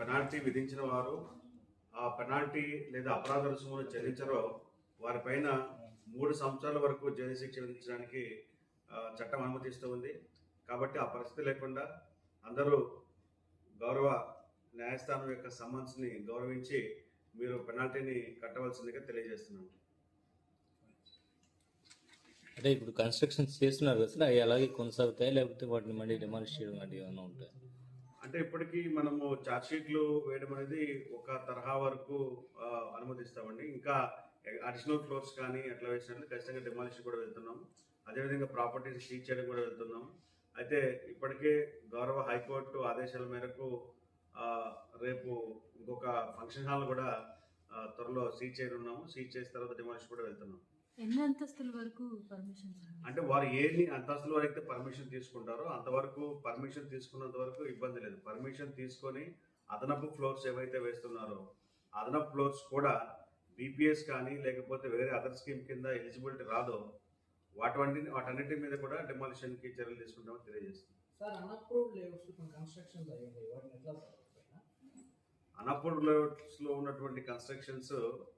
Penalty విధించిన వారు ఆ పెనాల్టీ లేదా అపరాధ రుసుమును చెల్లించరో. వారిపైన మూడు సంవత్సరాల వరకు జైలు శిక్ష విధించడానికి చట్టం అనుమతిస్తూ ఉంది. కాబట్టి ఆ పరిస్థితి లేకుండా అందరూ గౌరవ న్యాయస్థానం యొక్క సమ్మన్స్ని గౌరవించి మీరు పెనాల్టీని కట్టవలసిందిగా తెలియజేస్తున్నాను. అంటే ఇప్పుడు కన్స్ట్రక్షన్స్ చేస్తున్నారు కదా సార్ అవి అలాగే కొనసాగుతాయి? లేకపోతే వాటిని మళ్ళీ డిమాలిష్ చేయడం లాంటివి ఏమైనా ఉంటాయి? అంటే ఇప్పటికీ మనము ఛార్జ్షీట్లు వేయడం అనేది ఒక తరహా వరకు అనుమతిస్తామండి. ఇంకా అడిషనల్ ఫ్లోర్స్ కానీ అట్లా వేసినట్లు ఖచ్చితంగా డిమాలిష్ కూడా వెళ్తున్నాం. అదేవిధంగా ప్రాపర్టీస్ సీజ్ చేయడం కూడా వెళ్తున్నాం. అయితే ఇప్పటికే గౌరవ హైకోర్టు ఆదేశాల మేరకు రేపు ఇంకొక ఫంక్షన్ హాల్ కూడా త్వరలో సీజ్ చేయనున్నాము. సీజ్ చేసిన తర్వాత డిమాలిష్ కూడా వెళ్తున్నాం. ఎన్ని అంతస్తుల వరకు పర్మిషన్ అంటే వారు ఏని అంతస్తుల వరకు అయితే పర్మిషన్ తీసుకుంటారో అంతవరకు పర్మిషన్ తీసుకున్నంత వరకు ఇబ్బంది లేదు. పర్మిషన్ తీసుకొని అదనపు ఫ్లోర్స్ ఏవైతే వేస్తున్నారో అదనపు ఫ్లోర్స్ కూడా బీపీఎస్ కానీ లేకపోతే వేరే అదర్ స్కీమ్ కింద ఎలిజిబిలిటీ రాదో వాటి వాటన్నిటి మీద కూడా demolition కి చర్యలు తీసుకుంటామని తెలియజేస్తుంది సార్ అన్అప్రూవ్డ్ లేఅవుట్స్ కొన్ని కన్స్ట్రక్షన్స్ అయ్యింది వాటిని ఎట్లా సార్? వాటిపైన? అన్అప్రూవ్డ్లో ఉన్నటువంటి కన్స్ట్రక్షన్స్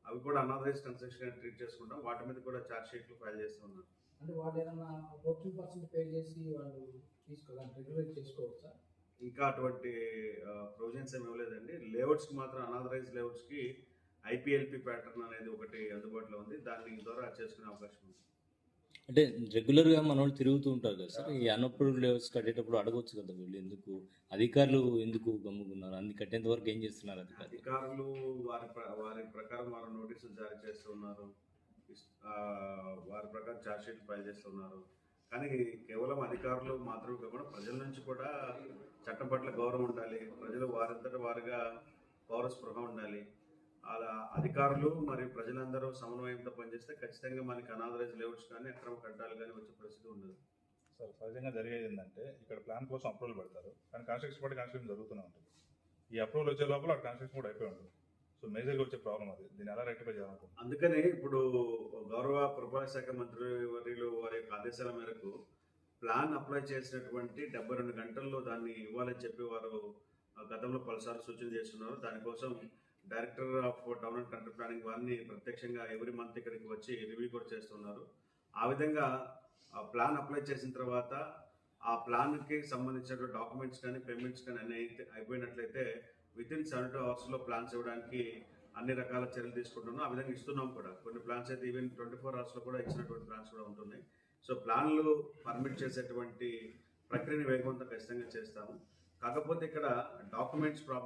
అవి కూడా అనాథరైజ్ కన్స్ట్రక్షన్ ట్రీట్ చేసుకుంటాం. వాటి మీద కూడా ఛార్జ్ షీట్లు ఫైల్ చేస్తున్నాం అంటే వాళ్ళు ఏదైనా ఫోర్టీన్ పర్సెంట్ పే చేసి వాళ్ళు తీసుకోవాలి రెగ్యులేట్ చేసుకోవచ్చా? ఇంకా అటువంటి ప్రొవిజన్స్ ఏమి ఇవ్వలేదండి. లేఅవుట్స్కి మాత్రం అనాథరైజ్ లేఅవుట్స్కి ఐపీఎల్పి ప్యాటర్న్ అనేది ఒకటి అందుబాటులో ఉంది. దాన్ని ద్వారా చేసుకునే అవకాశం ఉంది. అంటే రెగ్యులర్గా మన వాళ్ళు తిరుగుతూ ఉంటారు కదా సార్. ఈ అన్అప్రూవ్డ్ లెవెల్స్ కట్టేటప్పుడు అడగొచ్చు కదా వీళ్ళు ఎందుకు అధికారులు ఎందుకు గమ్ముకున్నారు? అన్ని కట్టేంత వరకు ఏం చేస్తున్నారు అధికారులు? అధికారులు వారి ప్ర- వారి ప్రకారం వారు నోటీసులు జారీ చేస్తున్నారు. వారి ప్రకారం ఛార్జ్ షీట్ ఫైల్ చేస్తున్నారు. కానీ కేవలం అధికారులు మాత్రమే కాకుండా ప్రజల నుంచి కూడా చట్టం పట్ల గౌరవం ఉండాలి. ప్రజలు వారంతట వారుగా పౌర స్పృహ ఉండాలి. అలా అధికారులు మరియు ప్రజలందరూ సమన్వయంతో పనిచేస్తే ఖచ్చితంగా మనకి అనాథరైజ్ లేఅవుట్స్ కానీ అక్రమ కట్టాలు కానీ వచ్చే పరిస్థితి ఉండదు. సార్ సహజంగా జరిగేది ఏంటంటే ఇక్కడ ప్లాన్ కోసం అప్రూవల్ పెడతారు కానీ కన్స్ట్రక్షన్ బట్టి కన్స్ట్రక్షన్ జరుగుతూనే ఉంటుంది. ఈ అప్రూవల్ వచ్చే లోపల అక్కడ కన్స్ట్రక్షన్ కూడా అయిపోయి ఉంటుంది. సో మేజర్గా వచ్చే ప్రాబ్లం అది. దీన్ని ఎలా రెక్టిఫై చేయాలనుకుంటున్నాం అందుకని ఇప్పుడు గౌరవ పురపాలక శాఖ మంత్రి వర్యులు వారి యొక్క ఆదేశాల మేరకు ప్లాన్ అప్లై చేసినటువంటి డెబ్బై రెండు గంటల్లో దాన్ని ఇవ్వాలని చెప్పి వారు గతంలో పలుసార్లు సూచన చేస్తున్నారు. దానికోసం director of town and country planning వారిని ప్రత్యక్షంగా ఎవ్రీ మంత్ ఇక్కడికి వచ్చి రివ్యూ కూడా చేస్తున్నారు. ఆ విధంగా ఆ ప్లాన్ అప్లై చేసిన తర్వాత ఆ ప్లాన్కి సంబంధించిన డాక్యుమెంట్స్ కానీ పేమెంట్స్ కానీ అన్ని అయితే అయిపోయినట్లయితే విత్ ఇన్ సెవెన్ టూ అవర్స్లో ప్లాన్స్ ఇవ్వడానికి అన్ని రకాల చర్యలు తీసుకుంటున్నాం. ఆ విధంగా ఇస్తున్నాం కూడా. కొన్ని ప్లాన్స్ అయితే ఈవెన్ ట్వంటీ ఫోర్ అవర్స్లో కూడా ఇచ్చినటువంటి ప్లాన్స్ కూడా ఉంటున్నాయి. సో ప్లాన్లు పర్మిట్ చేసేటువంటి ప్రక్రియని వేగవంతం ఖచ్చితంగా చేస్తాము. కాకపోతే ఇక్కడ డాక్యుమెంట్స్ ప్రాబ్లం